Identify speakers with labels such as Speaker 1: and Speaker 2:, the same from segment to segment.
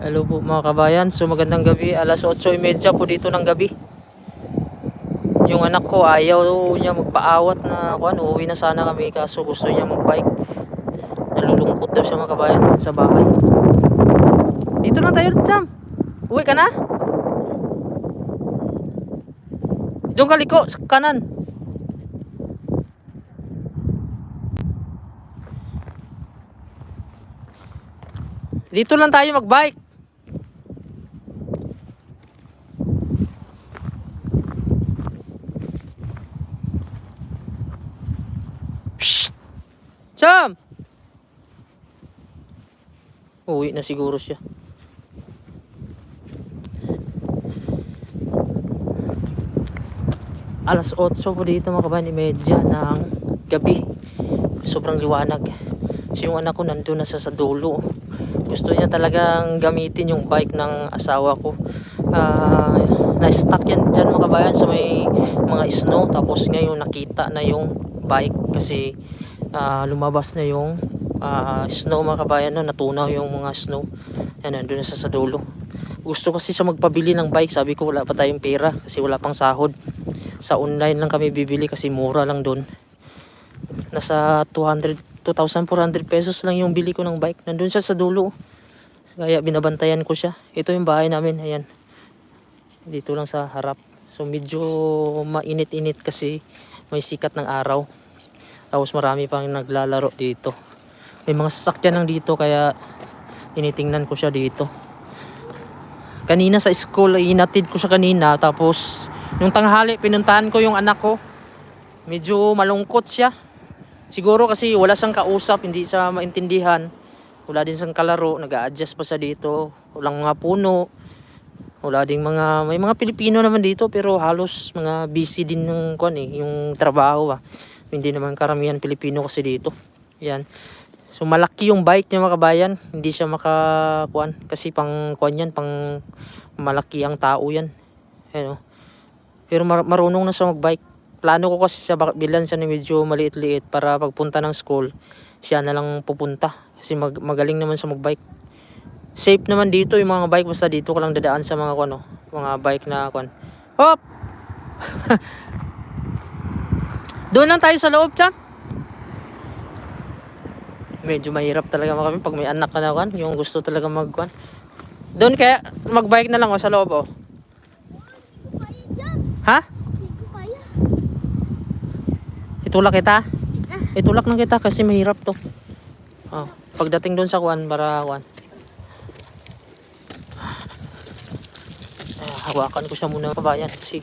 Speaker 1: Hello po mga kabayan. So magandang gabi. Alas 8.30 po dito ng gabi. Yung anak ko ayaw niya magpaawat na kuan, uuwi na sana kami kaso gusto niya magbike. Nalulungkot daw siya mga kabayan sa bahay. Dito lang tayo, Cham. Uwi ka na? Doon ka liko, sa kanan. Dito lang tayo magbike. Shh! Cham! Uwi na siguro siya. Alas 8 po dito mga kabayan, imedya ng gabi. Sobrang liwanag. So yung anak ko nandun na sa, sa dulo. Gusto niya talagang gamitin yung bike ng asawa ko. Ah, na-stuck yan dyan mga kabayan sa may mga snow. Tapos ngayon nakita na yung bike kasi ah, lumabas na yung ah, snow mga kabayan. No? Natunaw yung mga snow. Yan, na sa, sa dulo. Gusto kasi siya magpabili ng bike. Sabi ko wala pa tayong pera kasi wala pang sahod. Sa online lang kami bibili kasi mura lang doon. Nasa 200, 2,400 pesos lang yung bili ko ng bike. Nandun siya sa dulo. Kaya binabantayan ko siya. Ito yung bahay namin. Ayan. Dito lang sa harap. So medyo mainit-init kasi may sikat ng araw. Tapos marami pang naglalaro dito. May mga sasakyan lang dito kaya tinitingnan ko siya dito. Kanina sa school, inatid ko siya kanina. Tapos yung tanghali, pinuntahan ko yung anak ko. Medyo malungkot siya. Siguro kasi wala siyang kausap, hindi siya maintindihan. Wala din siyang kalaro, nag adjust pa siya dito. Walang mga puno. Wala ding mga, may mga Pilipino naman dito pero halos mga busy din yung, kwan eh, yung trabaho ah. Hindi naman karamihan Pilipino kasi dito. Yan. So malaki yung bike niya mga kabayan. Hindi siya makakuan kasi pang kuan yan, pang malaki ang tao yan. Ayan oh. Pero mar- marunong na siya magbike. Plano ko kasi bak- bilan siya na medyo maliit-liit para pagpunta ng school, siya na lang pupunta. Kasi mag- magaling naman siya magbike. Safe naman dito yung mga bike basta dito ka lang dadaan sa mga kuan oh, mga bike na kuan. Hop! Doon lang tayo sa loob, Cham. Medyo mahirap talaga mga kami pag may anak ka na kuan, yung gusto talaga magkuan. Doon kaya magbike na lang o sa loob oh. Ha? Itulak kita? Itulak lang kita kasi mahirap to. Oh, pagdating doon sa kuan para kuan. Ah, hawakan ko siya muna kabayan kasi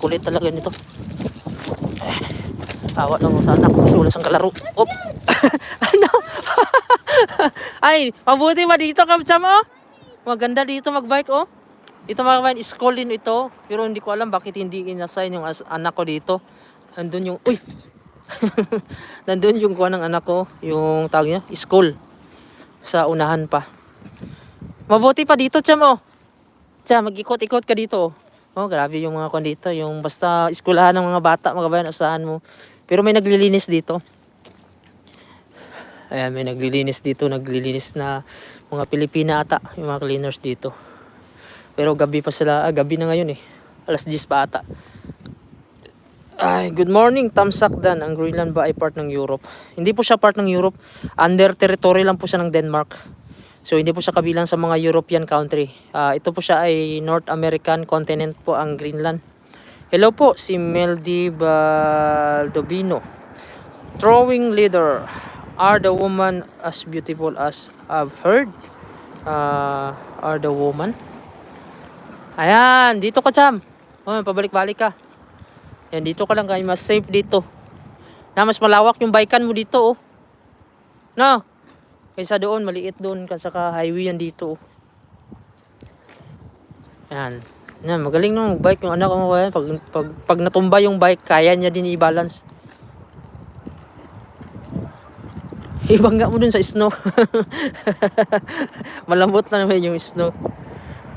Speaker 1: kulit talaga nito. Eh, awa lang sa anak kasi wala siyang kalaro. Op! Ay, mabuti ba dito kapsam oh? Maganda dito magbike oh. Ito mga kabayan, school din ito. Pero hindi ko alam bakit hindi inassign yung anak ko dito. Nandun yung, uy! Nandun yung kuha ng anak ko, yung tawag niya, school. Sa unahan pa. Mabuti pa dito, Cham, oh. Cham, mag-ikot-ikot ka dito, oh. Oh, grabe yung mga kwan dito. Yung basta eskwelahan ng mga bata, mga kabayan, asahan mo. Pero may naglilinis dito. Ayan, may naglilinis dito, naglilinis na mga Pilipina ata, yung mga cleaners dito. Pero gabi pa sila, ah, gabi na ngayon eh. Alas 10 pa ata. Ay, good morning, Tamsakdan. Ang Greenland ba ay part ng Europe? Hindi po siya part ng Europe. Under territory lang po siya ng Denmark. So, hindi po siya kabilang sa mga European country. Ah, ito po siya ay North American continent po ang Greenland. Hello po, si Meldy Baldovino. Throwing leader. Are the woman as beautiful as I've heard? Ah, are the woman? Ayan, dito ka, Cham. Oh, pabalik-balik ka. Yan, dito ka lang kayo. Mas safe dito. Na, mas malawak yung bikean mo dito, oh. No? Kaysa doon, maliit doon. Kasi ka highway yan dito, oh. Yan. Yan, magaling naman mag-bike yung anak ko. Pag, pag, pag natumba yung bike, kaya niya din i-balance. Ibangga mo dun sa snow. Malambot lang naman yung snow.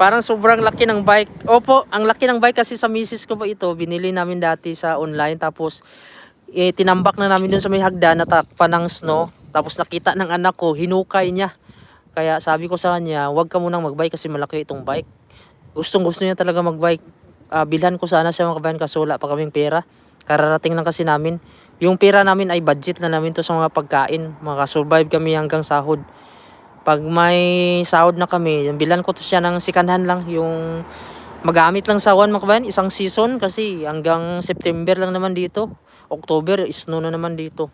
Speaker 1: Parang sobrang laki ng bike. Opo, ang laki ng bike kasi sa misis ko po ito. Binili namin dati sa online. Tapos, eh, tinambak na namin dun sa may hagdan. Natakpan ng snow. Tapos nakita ng anak ko, hinukay niya. Kaya sabi ko sa kanya, huwag ka munang magbike kasi malaki itong bike. Gustong gusto niya talaga magbike. Ah, bilhan ko sana siya mga kabayan kaso wala pa kaming pera. Kararating lang kasi namin. Yung pera namin ay budget na namin to sa mga pagkain. Makasurvive kami hanggang sahod. Pag may sahod na kami, bilhan ko to siya ng sikanhan lang. Yung magamit lang sa one mga kabayan, isang season kasi hanggang September lang naman dito. October, snow na naman dito.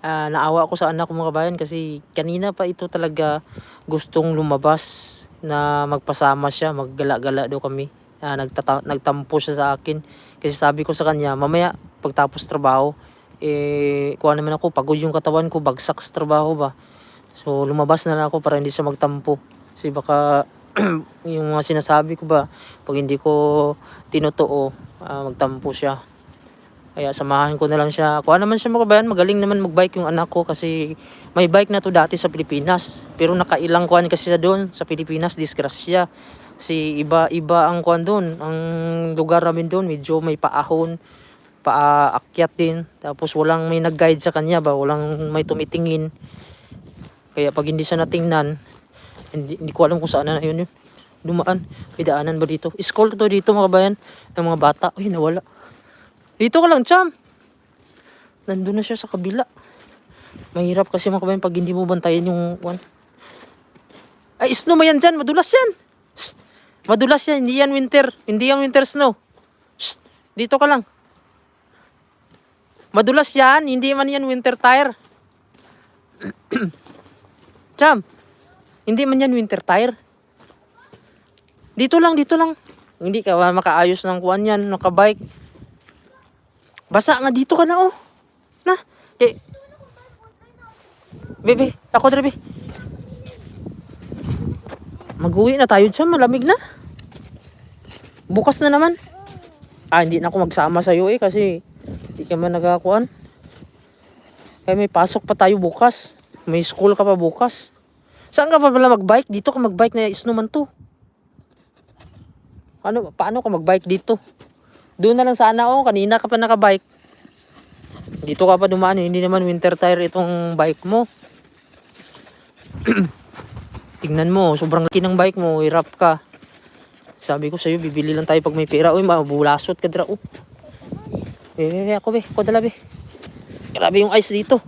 Speaker 1: Ah, naawa ako sa anak ko mga kabayan kasi kanina pa ito talaga gustong lumabas na magpasama siya, maggala-gala daw kami. Ah, nagtata- nagtampo siya sa akin kasi sabi ko sa kanya, mamaya pagtapos trabaho, eh, kuha naman ako, pagod yung katawan ko, bagsak sa trabaho ba. So, lumabas na lang ako para hindi siya magtampo. Kasi baka yung mga sinasabi ko ba, pag hindi ko tinotoo, ah, magtampo siya. Kaya samahan ko na lang siya. Kuha naman siya mga kabayan, magaling naman magbike yung anak ko kasi may bike na to dati sa Pilipinas. Pero nakailang kuhan kasi sa doon sa Pilipinas, disgrasya. Kasi iba-iba ang kuhan doon. Ang lugar namin doon, medyo may paahon, paakyat din. Tapos walang may nag-guide sa kanya ba, walang may tumitingin. Kaya pag hindi siya natingnan, hindi, hindi ko alam kung saan na yun yun. Dumaan, may daanan ba dito? School to dito mga kabayan, ng mga bata. Uy, nawala. Dito ka lang, Cham. Nandun na siya sa kabila. Mahirap kasi mga kabayan pag hindi mo bantayan yung one. Ay, snow mo yan dyan. Madulas yan. Shh. Madulas yan. Hindi yan winter. Hindi yan winter snow. Shh. Dito ka lang. Madulas yan. Hindi man yan winter tire. Cham. Hindi man yan winter tire. Dito lang, dito lang. Hindi ka makaayos ng kuan yan, nakabike. Basa nga dito ka na oh. Na. Eh. Bebe, ako dre be. Mag-uwi na tayo dyan, malamig na. Bukas na naman. Ah, hindi na ako magsama sa iyo eh kasi hindi ka man nagakuan. Kaya may pasok pa tayo bukas. May school ka pa bukas. Saan ka pa pala magbike? Dito ka magbike na snow man to. Ano, paano ka magbike dito? Doon na lang sana oh, kanina ka pa nakabike. Dito ka pa dumaan, eh. hindi naman winter tire itong bike mo. Tingnan mo, sobrang laki ng bike mo, hirap ka. Sabi ko sa'yo, bibili lang tayo pag may pera. Uy, mabulasot ka dra. Oh. Eh, eh, ako be, ako dala be. Grabe yung ice dito.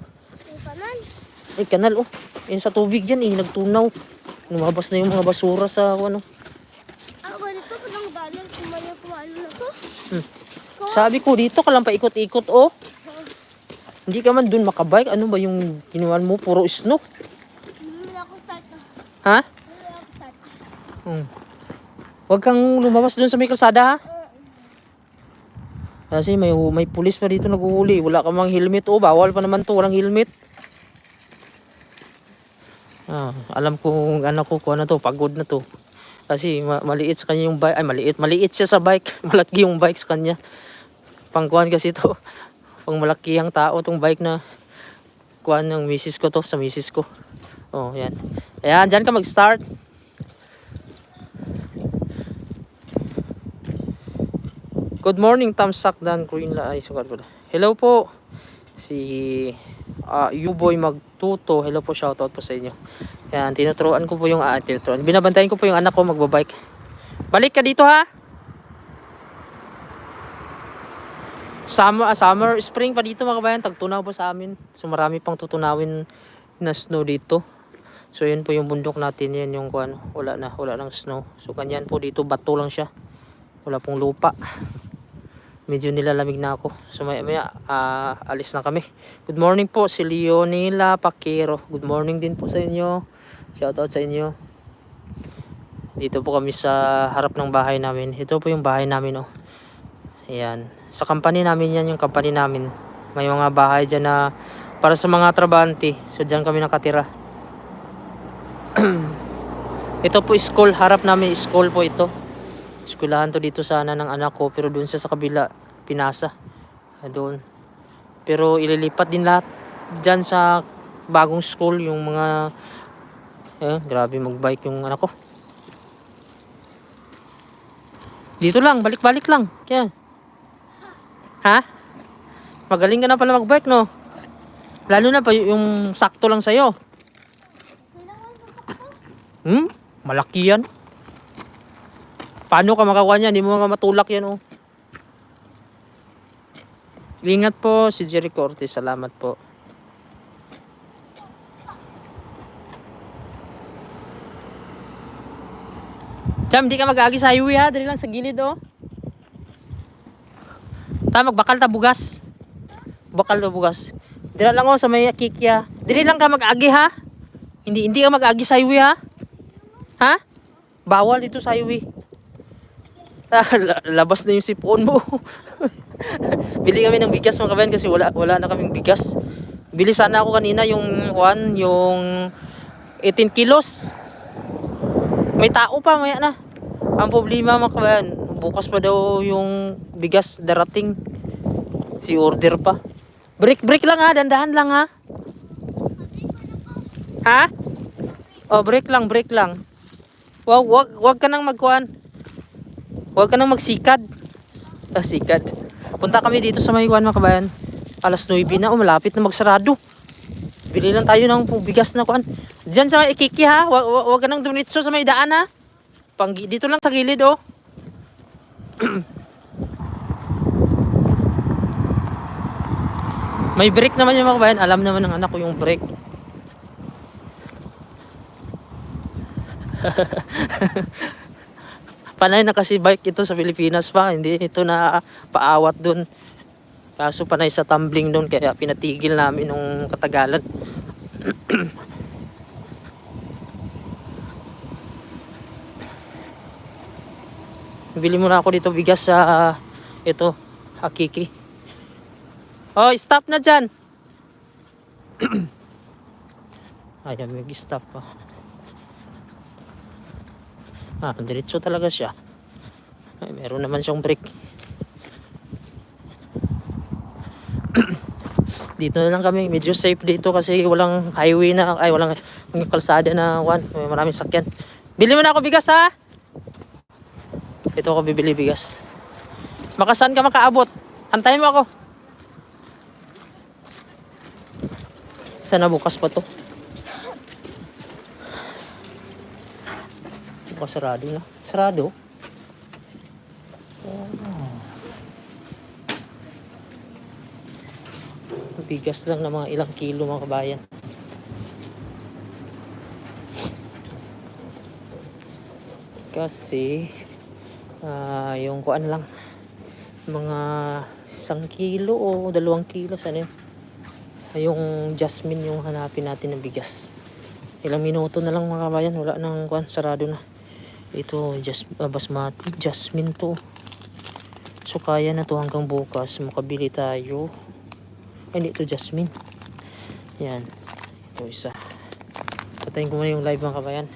Speaker 1: Ay, kanal oh. Yan sa tubig yan eh, nagtunaw. Lumabas na yung mga basura sa ano.
Speaker 2: Ako ganito, parang balang kumayo kumalo na to.
Speaker 1: Sabi ko, dito ka lang paikot-ikot oh. Hindi ka man dun makabike. Ano ba yung ginawa mo? Puro snow.
Speaker 2: Hindi na ako start na.
Speaker 1: Ha? Hmm. Huwag kang lumabas dun sa may kalsada ha. Kasi may, may pulis pa dito naghuhuli. Wala ka mang helmet. Oh, bawal pa naman to. Walang helmet. Ah, alam kong anak ko kung ano to. Pagod na to. Kasi ma- maliit sa kanya yung bike. Ay, maliit. Maliit siya sa bike. Malaki yung bike sa kanya. Pangkuhan kasi to. Pang malaki ang tao tong bike na kuhan ng misis ko to. Sa misis ko. Oh, yan. Ayan, dyan ka mag-start. Good morning, Tamsak Dan Green La ay sukat pala. Hello po. Si uh, Yuboy Magtuto. Hello po, shoutout po sa inyo. Yan, tinuturuan ko po yung ah, tinuturuan. Binabantayan ko po yung anak ko magbabike. Balik ka dito ha. Summer, ah, summer, spring pa dito mga kabayan. Tagtunaw po sa amin. So marami pang tutunawin na snow dito. So yun po yung bundok natin. Yan yung kuan. Wala na, wala nang snow. So kanyan po dito, bato lang siya. Wala pong lupa medyo nilalamig na ako. So maya maya ah, alis na kami. Good morning po si Leonela Paquero. Good morning din po sa inyo. Shoutout sa inyo. Dito po kami sa harap ng bahay namin. Ito po yung bahay namin oh. Ayan. Sa company namin yan yung company namin. May mga bahay dyan na para sa mga trabante. So dyan kami nakatira. ito po school. Harap namin school po ito. Eskwelahan to dito sana ng anak ko pero doon siya sa kabila pinasa. Doon. Pero ililipat din lahat dyan sa bagong school yung mga eh, grabe magbike yung anak ko. Dito lang, balik-balik lang. Kaya. Ha? Magaling ka na pala magbike, no? Lalo na pa yung sakto lang sa'yo. Hmm? Malaki yan. Paano ka makakuha niyan? Hindi mo nga matulak yan oh. Ingat po si Jerry Cortez. Salamat po. Jam, di ka mag-agi sa highway ha. Dali lang sa gilid oh. Ta, magbakal ta bugas. Bakal ta bugas. Dira lang oh sa may kikya. Dili lang ka mag-agi ha. Hindi hindi ka mag-agi sa highway ha. Ha? Bawal dito sa highway. Ah, la- labas na yung sipon mo. Bili kami ng bigas mga kabayan kasi wala wala na kaming bigas. Bili sana ako kanina yung one, yung 18 kilos. May tao pa maya na. Ang problema mga kabayan, bukas pa daw yung bigas darating. Si order pa. Break break lang ha, dandahan lang ha. Ha? Oh, break lang, break lang. Wag wag wag ka nang magkuan. Huwag ka nang magsikad. Ah, sikad. Punta kami dito sa Mayuan mga kabayan. Alas 9 na, oh, malapit na magsarado. Bili lang tayo ng bigas na kuan. Diyan sa ikiki ha. Huwag, huwag, huwag ka nang dumitso sa may daan ha. Pang, dito lang sa gilid oh. may break naman yung mga kabayan. Alam naman ng anak ko yung break. panay na kasi bike ito sa Pilipinas pa. Hindi ito na paawat dun. Kaso panay sa tumbling dun kaya pinatigil namin nung katagalan. Bili muna ako dito bigas sa ito, Hakiki. Oh, stop na dyan. Ayan, may stop pa. Ah, diretso talaga siya. Ay, meron naman siyang brake. dito na lang kami, medyo safe dito kasi walang highway na, ay walang kalsada na one, may maraming sakyan. Bili mo na ako bigas ha? Ito ako bibili bigas. Makasan ka makaabot? Antayin mo ako. Sana bukas pa to. Bukas sarado na. Sarado? Oh. Bigas lang ng mga ilang kilo mga kabayan. Kasi ah yung kuan lang mga isang kilo o dalawang kilo sana yun. Ay, yung jasmine yung hanapin natin ng bigas. Ilang minuto na lang mga kabayan, wala nang kuan, sarado na. Ito, jas, ah, basmati, jasmine to. So kaya na to hanggang bukas, makabili tayo. Ay, hindi ito jasmine. Yan. Ito isa. Patayin ko muna yung live mga kabayan.